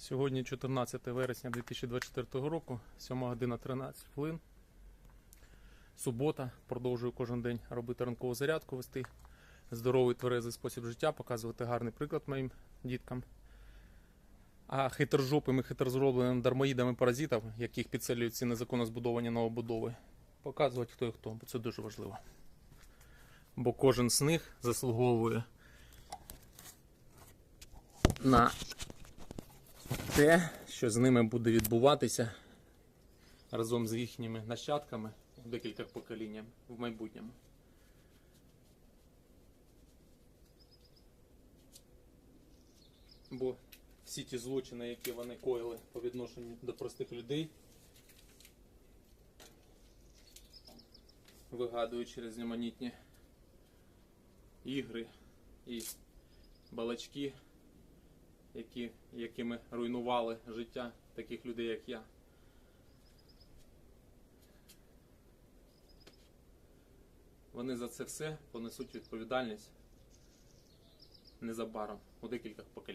Сьогодні 14 вересня 2024 року, 7 година 13 хвилин. Субота. Продовжую кожен день робити ранкову зарядку, вести здоровий тверезий спосіб життя, показувати гарний приклад моїм діткам. А хитрожопим і хитрозробленим дармоїдам і паразитам, яких підселюють ці незаконно збудовані новобудови, показувати хто і хто, бо це дуже важливо. Бо кожен з них заслуговує на те, що з ними буде відбуватися разом з їхніми нащадками в декілька поколінням в майбутньому. Бо всі ті злочини, які вони коїли по відношенню до простих людей, вигадують через різноманітні ігри і балачки які, якими руйнували життя таких людей, як я. Вони за це все понесуть відповідальність незабаром у декількох поколінь.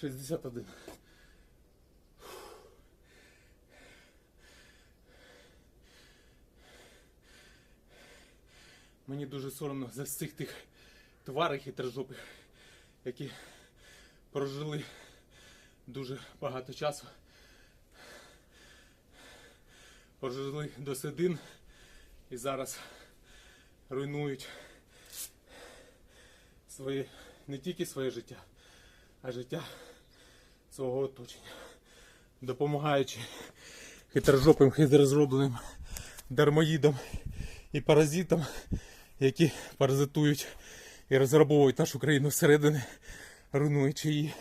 61. Мені дуже соромно за цих тих тварих і трижопих, які прожили дуже багато часу. Прожили до седин і зараз руйнують свої, не тільки своє життя, а життя свого оточення, допомагаючи хитрожопим, хитрозробленим дармоїдам і паразитам, які паразитують і розграбовують нашу країну зсередини, руйнуючи її.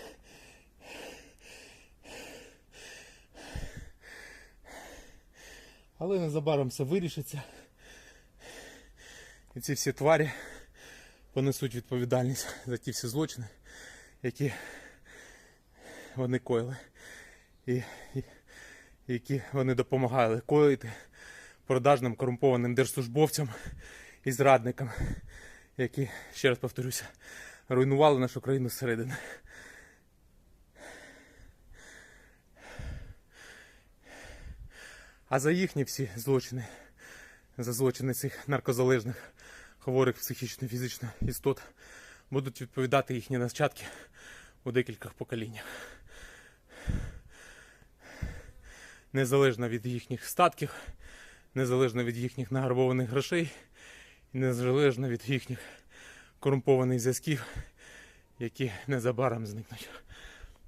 Але незабаром все вирішиться. І ці всі тварі понесуть відповідальність за ті всі злочини, які вони коїли. І, і які вони допомагали коїти продажним корумпованим держслужбовцям і зрадникам, які, ще раз повторюся, руйнували нашу країну зсередини. А за їхні всі злочини, за злочини цих наркозалежних, хворих психічно фізично істот, будуть відповідати їхні нащадки у декількох поколіннях. Незалежно від їхніх статків, незалежно від їхніх награбованих грошей, і незалежно від їхніх корумпованих зв'язків, які незабаром зникнуть.